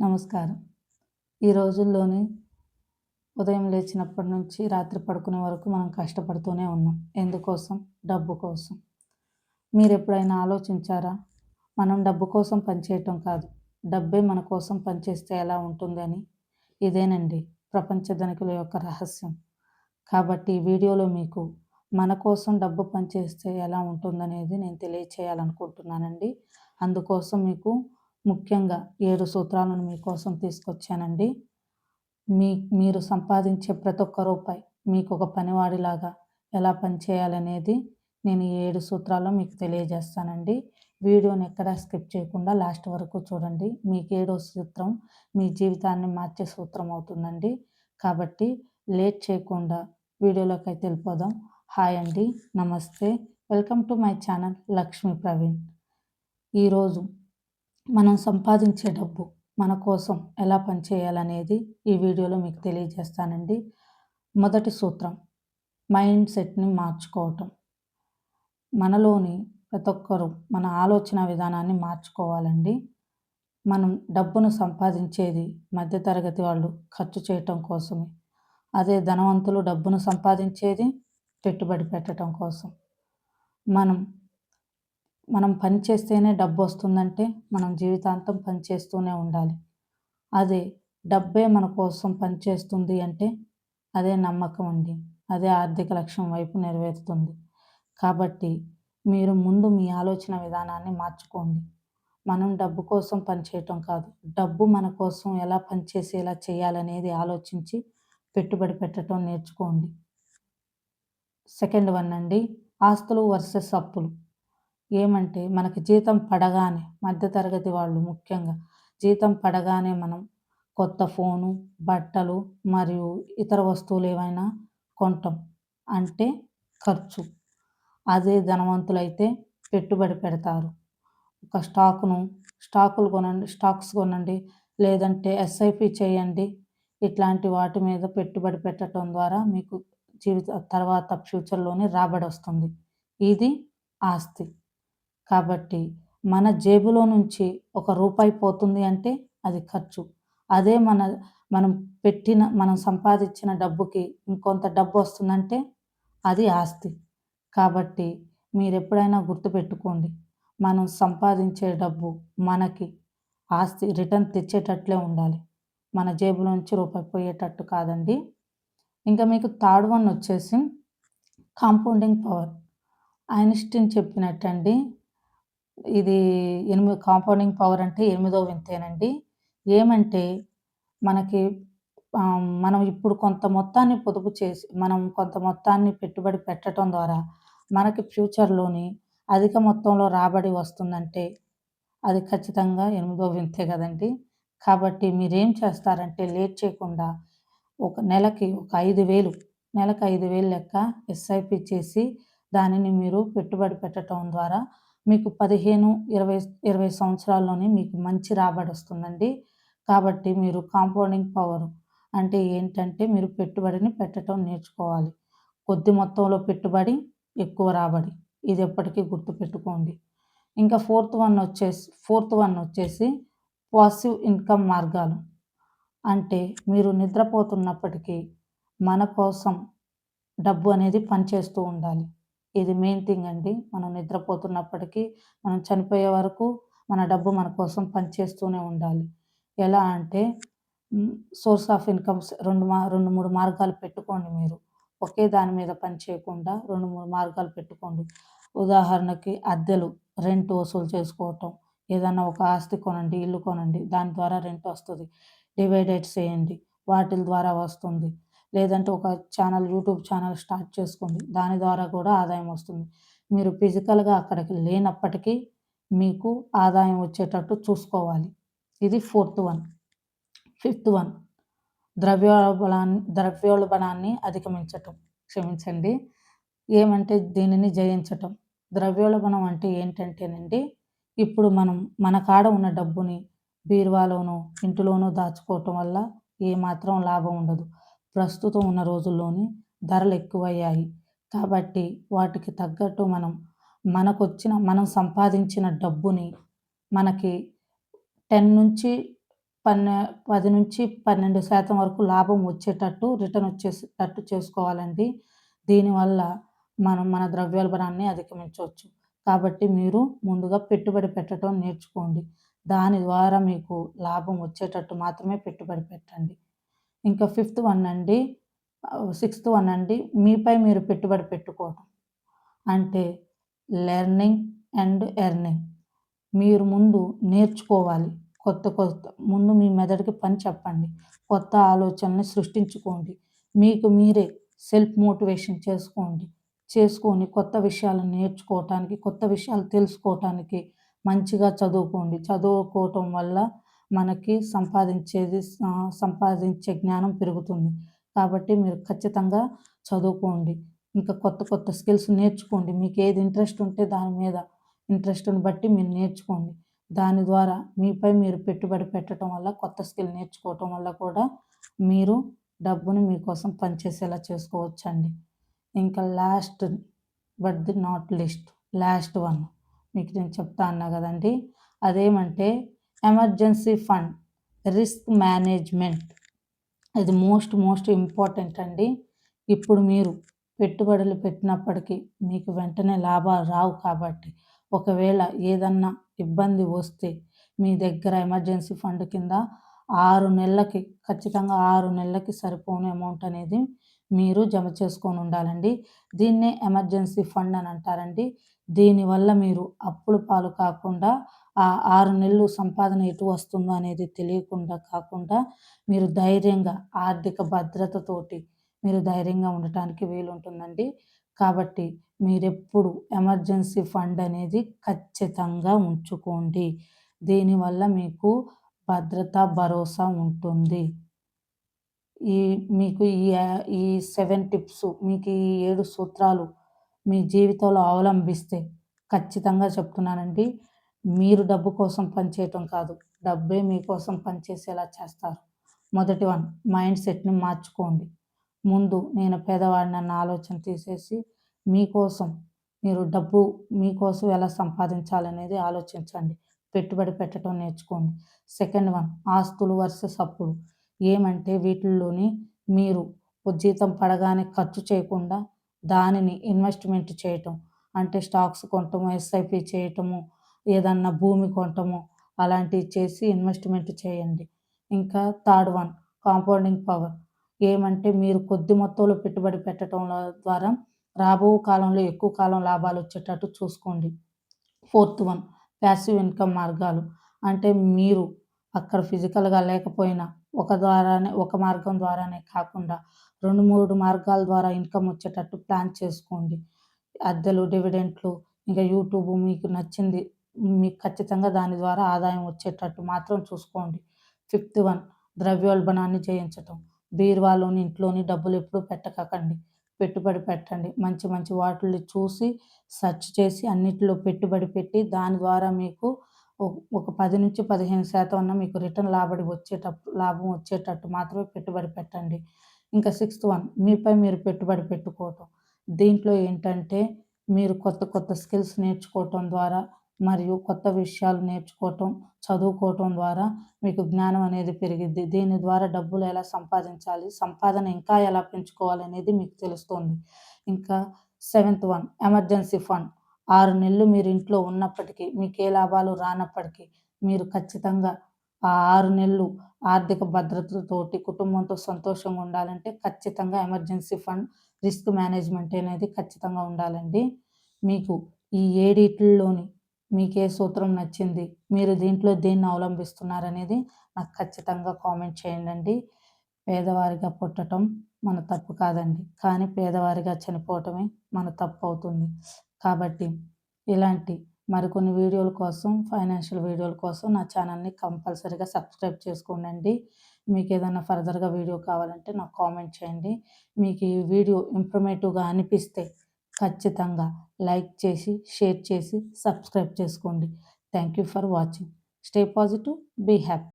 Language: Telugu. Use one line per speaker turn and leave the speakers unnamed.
నమస్కారం. ఈ రోజుల్లోని ఉదయం లేచినప్పటి నుంచి రాత్రి పడుకునే వరకు మనం కష్టపడుతూనే ఉన్నాం. ఎందుకోసం? డబ్బు కోసం. మీరు ఎప్పుడైనా ఆలోచించారా? మనం డబ్బు కోసం పనిచేయటం కాదు డబ్బే మన కోసం పనిచేస్తే ఎలా ఉంటుందని ఇదేనండి ప్రపంచ ధనికుల యొక్క రహస్యం. కాబట్టి ఈ వీడియోలో మీకు మన కోసం డబ్బు పనిచేస్తే ఎలా ఉంటుందనేది నేను తెలియచేయాలనుకుంటున్నానండి. అందుకోసం మీకు ముఖ్యంగా ఏడు సూత్రాలను మీకోసం తీసుకొచ్చానండి. మీ మీరు సంపాదించే ప్రతి ఒక్క రూపాయి మీకు ఒక పనివాడిలాగా ఎలా పనిచేయాలనేది నేను ఈ ఏడు సూత్రాల్లో మీకు తెలియజేస్తానండి. వీడియోని ఎక్కడా స్కిప్ చేయకుండా లాస్ట్ వరకు చూడండి. మీకు ఏడో సూత్రం మీ జీవితాన్ని మార్చే సూత్రం అవుతుందండి. కాబట్టి లేట్ చేయకుండా వీడియోలోకి అయితే వెళ్ళిపోదాం. హాయ్ అండి నమస్తే. Welcome to my channel Lakshmi Praveen. ఈరోజు మనం సంపాదించే డబ్బు మన కోసం ఎలా పనిచేయాలనేది ఈ వీడియోలో మీకు తెలియజేస్తానండి. మొదటి సూత్రం మైండ్ సెట్ని మార్చుకోవటం. మనలోని ప్రతి ఒక్కరూ మన ఆలోచన విధానాన్ని మార్చుకోవాలండి. మనం డబ్బును సంపాదించేది మధ్యతరగతి వాళ్ళు ఖర్చు చేయటం కోసమే. అదే ధనవంతులు డబ్బును సంపాదించేది పెట్టుబడి పెట్టడం కోసం. మనం మనం పని చేస్తేనే డబ్బు వస్తుందంటే మనం జీవితాంతం పని చేస్తూనే ఉండాలి. అదే డబ్బే మన కోసం పనిచేస్తుంది అంటే అదే నమ్మకం అండి. అదే ఆర్థిక లక్ష్యం వైపు నెరవేరుతుంది. కాబట్టి మీరు ముందు మీ ఆలోచన విధానాన్ని మార్చుకోండి. మనం డబ్బు కోసం పనిచేయటం కాదు. డబ్బు మన కోసం ఎలా పనిచేసేలా చేయాలనేది ఆలోచించి పెట్టుబడి పెట్టడం నేర్చుకోండి. సెకండ్ వన్ అండి ఆస్తులు వర్సెస్ అప్పులు. ఏమంటే మనకి జీతం పడగానే మధ్యతరగతి వాళ్ళు ముఖ్యంగా జీతం పడగానే మనం కొత్త ఫోను బట్టలు మరియు ఇతర వస్తువులు ఏవైనా కొంటాం. అంటే ఖర్చు. అదే ధనవంతులైతే పెట్టుబడి పెడతారు. ఒక స్టాకును స్టాకులు కొనండి స్టాక్స్ కొనండి లేదంటే ఎస్ఐపి చేయండి. ఇట్లాంటి వాటి మీద పెట్టుబడి పెట్టడం ద్వారా మీకు జీవిత తర్వాత ఫ్యూచర్లోనే రాబడి వస్తుంది. ఇది ఆస్తి. కాబట్టి మన జేబులో నుంచి ఒక రూపాయి పోతుంది అంటే అది ఖర్చు. అదే మన మనం పెట్టిన మనం సంపాదించిన డబ్బుకి ఇంకొంత డబ్బు వస్తుందంటే అది ఆస్తి. కాబట్టి మీరు ఎప్పుడైనా గుర్తుపెట్టుకోండి మనం సంపాదించే డబ్బు మనకి ఆస్తి రిటర్న్ తెచ్చేటట్లే ఉండాలి. మన జేబులోంచి రూపాయి పోయేటట్టు కాదండి. ఇంకా మీకు థర్డ్ వన్ వచ్చేసి కాంపౌండింగ్ పవర్. ఐన్స్టీన్ చెప్పినట్టండి ఇది ఎనిమిది కాంపౌండింగ్ పవర్ అంటే ఎనిమిదో వింతేనండి. ఏమంటే మనకి మనం ఇప్పుడు కొంత మొత్తాన్ని పొదుపు చేసి మనం కొంత మొత్తాన్ని పెట్టుబడి పెట్టడం ద్వారా మనకి ఫ్యూచర్లోని అధిక మొత్తంలో రాబడి వస్తుందంటే అది ఖచ్చితంగా ఎనిమిదో వింతే కదండి. కాబట్టి మీరేం చేస్తారంటే లేట్ చేయకుండా ఒక నెలకి ఒక ఐదు వేలు నెలకు ఐదు వేలు లెక్క ఎస్ఐపి చేసి దానిని మీరు పెట్టుబడి పెట్టడం ద్వారా మీకు పదిహేను ఇరవై ఇరవై సంవత్సరాల్లోనే మీకు మంచి రాబడి వస్తుందండి. కాబట్టి మీరు కాంపౌండింగ్ పవర్ అంటే ఏంటంటే మీరు పెట్టుబడిని పెట్టడం నేర్చుకోవాలి. కొద్ది మొత్తంలో పెట్టుబడి ఎక్కువ రాబడి. ఇది ఎప్పటికీ గుర్తుపెట్టుకోండి. ఇంకా ఫోర్త్ వన్ వచ్చేసి ఫోర్త్ వన్ వచ్చేసి పాసివ్ ఇన్కమ్ మార్గాలు. అంటే మీరు నిద్రపోతున్నప్పటికీ మన కోసం డబ్బు అనేది పనిచేస్తూ ఉండాలి. ఇది మెయిన్ థింగ్ అండి. మనం నిద్రపోతున్నప్పటికీ మనం చనిపోయే వరకు మన డబ్బు మన కోసం పనిచేస్తూనే ఉండాలి. ఎలా అంటే సోర్స్ ఆఫ్ ఇన్కమ్స్ రెండు మా రెండు మూడు మార్గాలు పెట్టుకోండి మీరు. ఒకే దాని మీద పని చేయకుండా రెండు మూడు మార్గాలు పెట్టుకోండి. ఉదాహరణకి అద్దెలు రెంట్ వసూలు చేసుకోవటం. ఏదైనా ఒక ఆస్తి కొనండి ఇల్లు కొనండి దాని ద్వారా రెంట్ వస్తుంది. డివైడెడ్ చేయండి. వాటి ద్వారా వస్తుంది. లేదంటే ఒక ఛానల్ యూట్యూబ్ ఛానల్ స్టార్ట్ చేసుకోండి. దాని ద్వారా కూడా ఆదాయం వస్తుంది. మీరు ఫిజికల్గా అక్కడికి లేనప్పటికీ మీకు ఆదాయం వచ్చేటట్టు చూసుకోవాలి. ఇది ఫోర్త్ వన్. Fifth one. ద్రవ్యోల్బణాన్ని ద్రవ్యోల్బణాన్ని అధిగమించటం. క్షమించండి. ఏమంటే దీనిని జయించటం. ద్రవ్యోల్బణం అంటే ఏంటంటేనండి ఇప్పుడు మనం మన కాడ ఉన్న డబ్బుని బీరువాలోనో ఇంటిలోనో దాచుకోవటం వల్ల ఏమాత్రం లాభం ఉండదు. ప్రస్తుతం ఉన్న రోజుల్లోని ధరలు ఎక్కువయ్యాయి. కాబట్టి వాటికి తగ్గట్టు మనం మనకొచ్చిన మనం సంపాదించిన డబ్బుని మనకి టెన్ నుంచి పన్నె పది నుంచి పన్నెండు శాతం వరకు లాభం వచ్చేటట్టు రిటర్న్ వచ్చేటట్టు చేసుకోవాలండి. దీనివల్ల మనం మన ద్రవ్యోల్బణాన్ని అధిగమించవచ్చు. కాబట్టి మీరు ముందుగా పెట్టుబడి పెట్టడం నేర్చుకోండి. దాని ద్వారా మీకు లాభం వచ్చేటట్టు మాత్రమే పెట్టుబడి పెట్టండి. ఇంకా ఫిఫ్త్ వన్ అండి సిక్స్త్ వన్ అండి మీపై మీరు పెట్టుబడి పెట్టుకోవడం అంటే లెర్నింగ్ అండ్ ఎర్నింగ్. మీరు ముందు నేర్చుకోవాలి. కొత్త కొత్త ముందు మీ మెదడుకి పని చెప్పండి. కొత్త ఆలోచనని సృష్టించుకోండి. మీకు మీరే సెల్ఫ్ మోటివేషన్ చేసుకోండి. చేసుకొని కొత్త విషయాలు నేర్చుకోవటానికి కొత్త విషయాలు తెలుసుకోవటానికి మంచిగా చదువుకోండి. చదువుకోవటం వల్ల మనకి సంపాదించేది సంపాదించే జ్ఞానం పెరుగుతుంది. కాబట్టి మీరు ఖచ్చితంగా చదువుకోండి. ఇంకా కొత్త కొత్త స్కిల్స్ నేర్చుకోండి. మీకు ఏది ఇంట్రెస్ట్ ఉంటే దాని మీద ఇంట్రెస్ట్ని బట్టి మీరు నేర్చుకోండి. దాని ద్వారా మీపై మీరు పెట్టుబడి పెట్టడం వల్ల కొత్త స్కిల్ నేర్చుకోవటం వల్ల కూడా మీరు డబ్బుని మీకోసం పనిచేసేలా చేసుకోవచ్చండి. ఇంకా last but the not list last one. మీకు నేను చెప్తా అన్నా కదండి. అదేమంటే ఎమర్జెన్సీ ఫండ్ రిస్క్ మేనేజ్మెంట్. ఇది మోస్ట్ మోస్ట్ ఇంపార్టెంట్ అండి. ఇప్పుడు మీరు పెట్టుబడులు పెట్టినప్పటికీ మీకు వెంటనే లాభాలు రావు కాబట్టి ఒకవేళ ఏదన్నా ఇబ్బంది వస్తే మీ దగ్గర ఎమర్జెన్సీ ఫండ్ కింద ఆరు నెలలకి ఖచ్చితంగా ఆరు నెలలకి సరిపోని అమౌంట్ అనేది మీరు జమ చేసుకొని ఉండాలండి. దీన్నే ఎమర్జెన్సీ ఫండ్ అని అంటారండి. దీనివల్ల మీరు అప్పుల పాలు కాకుండా ఆ ఆరు నెలలు సంపాదన ఎటు వస్తుందో అనేది తెలియకుండా కాకుండా మీరు ధైర్యంగా ఆర్థిక భద్రతతోటి మీరు ధైర్యంగా ఉండటానికి వీలుంటుందండి. కాబట్టి మీరెప్పుడు ఎమర్జెన్సీ ఫండ్ అనేది ఖచ్చితంగా ఉంచుకోండి. దీనివల్ల మీకు భద్రత భరోసా ఉంటుంది. ఈ మీకు ఈ ఈ సెవెన్ టిప్స్ మీకు ఈ ఏడు సూత్రాలు మీ జీవితంలో అవలంబిస్తే ఖచ్చితంగా చెప్తున్నానండి. మీరు డబ్బు కోసం పనిచేయటం కాదు. డబ్బే మీకోసం పనిచేసేలా చేస్తారు. మొదటి వన్ మైండ్ సెట్ని మార్చుకోండి. ముందు నేను పేదవాడిని అన్న ఆలోచన తీసేసి మీకోసం మీరు డబ్బు మీకోసం ఎలా సంపాదించాలనేది ఆలోచించండి. పెట్టుబడి పెట్టడం నేర్చుకోండి. సెకండ్ వన్ ఆస్తులు వర్సెస్ అప్పులు. ఏమంటే వీటిల్లోని మీరు జీతం పడగానే ఖర్చు చేయకుండా దానిని ఇన్వెస్ట్మెంట్ చేయటం అంటే స్టాక్స్ కొనటము ఎస్ఐపి చేయటము ఏదన్నా భూమి కొనటము అలాంటివి చేసి ఇన్వెస్ట్మెంట్ చేయండి. ఇంకా థర్డ్ వన్ కాంపౌండింగ్ పవర్. ఏమంటే మీరు కొద్ది మొత్తంలో పెట్టుబడి పెట్టడం ద్వారా రాబో కాలంలో ఎక్కువ కాలం లాభాలు వచ్చేటట్టు చూసుకోండి. ఫోర్త్ వన్ ప్యాసివ్ ఇన్కమ్ మార్గాలు. అంటే మీరు అక్కడ ఫిజికల్గా లేకపోయినా ఒక ద్వారానే ఒక మార్గం ద్వారానే కాకుండా రెండు మూడు మార్గాల ద్వారా ఇన్కమ్ వచ్చేటట్టు ప్లాన్ చేసుకోండి. అద్దెలు డివిడెంట్లు ఇంకా యూట్యూబ్ మీకు నచ్చింది మీకు ఖచ్చితంగా దాని ద్వారా ఆదాయం వచ్చేటట్టు మాత్రం చూసుకోండి. ఫిఫ్త్ వన్ ద్రవ్యోల్బణాన్ని జయించటం. బీరువాలోని ఇంట్లోని డబ్బులు ఎప్పుడూ పెట్టకండి పెట్టుబడి పెట్టండి. మంచి మంచి వాటిని చూసి సెర్చ్ చేసి అన్నిటిలో పెట్టుబడి పెట్టి దాని ద్వారా మీకు ఒక పది నుంచి పదిహేను శాతం అన్న మీకు రిటర్న్ లాభడి వచ్చేటప్పుడు లాభం వచ్చేటట్టు మాత్రమే పెట్టుబడి పెట్టండి. ఇంకా సిక్స్త్ వన్ మీపై మీరు పెట్టుబడి పెట్టుకోవటం. దీంట్లో ఏంటంటే మీరు కొత్త కొత్త స్కిల్స్ నేర్చుకోవటం ద్వారా మరియు కొత్త విషయాలు నేర్చుకోవటం చదువుకోవటం ద్వారా మీకు జ్ఞానం అనేది పెరిగిద్ది. దీని ద్వారా డబ్బులు ఎలా సంపాదించాలి సంపాదన ఇంకా ఎలా పెంచుకోవాలి అనేది మీకు తెలుస్తుంది. ఇంకా సెవెంత్ వన్ ఎమర్జెన్సీ ఫండ్. ఆరు నెలలు మీరు ఇంట్లో ఉన్నప్పటికీ మీకు ఏ లాభాలు రానప్పటికీ మీరు ఖచ్చితంగా ఆ ఆరు నెలలు ఆర్థిక భద్రతతోటి కుటుంబంతో సంతోషంగా ఉండాలంటే ఖచ్చితంగా ఎమర్జెన్సీ ఫండ్ రిస్క్ మేనేజ్మెంట్ అనేది ఖచ్చితంగా ఉండాలండి. మీకు ఈ ఏడిట్లలోని మీకు ఏ సూత్రం నచ్చింది మీరు దీంట్లో దేన్ని అవలంబిస్తున్నారనేది నాకు ఖచ్చితంగా కామెంట్ చేయండి పేదవారిగా పుట్టడం మన తప్పు కాదండి కానీ పేదవారిగా చనిపోవటమే మన తప్పు అవుతుంది. కాబట్టి ఇలాంటి మరికొన్ని వీడియోల కోసం ఫైనాన్షియల్ వీడియోల కోసం నా ఛానల్ని కంపల్సరీగా సబ్స్క్రైబ్ చేసుకోండి మీకు ఏదైనా ఫర్దర్గా వీడియో కావాలంటే నాకు కామెంట్ చేయండి. మీకు ఈ వీడియో ఇన్ఫర్మేటివ్గా అనిపిస్తే ఖచ్చితంగా లైక్ చేసి షేర్ చేసి సబ్స్క్రైబ్ చేసుకోండి. Thank you for watching stay positive be happy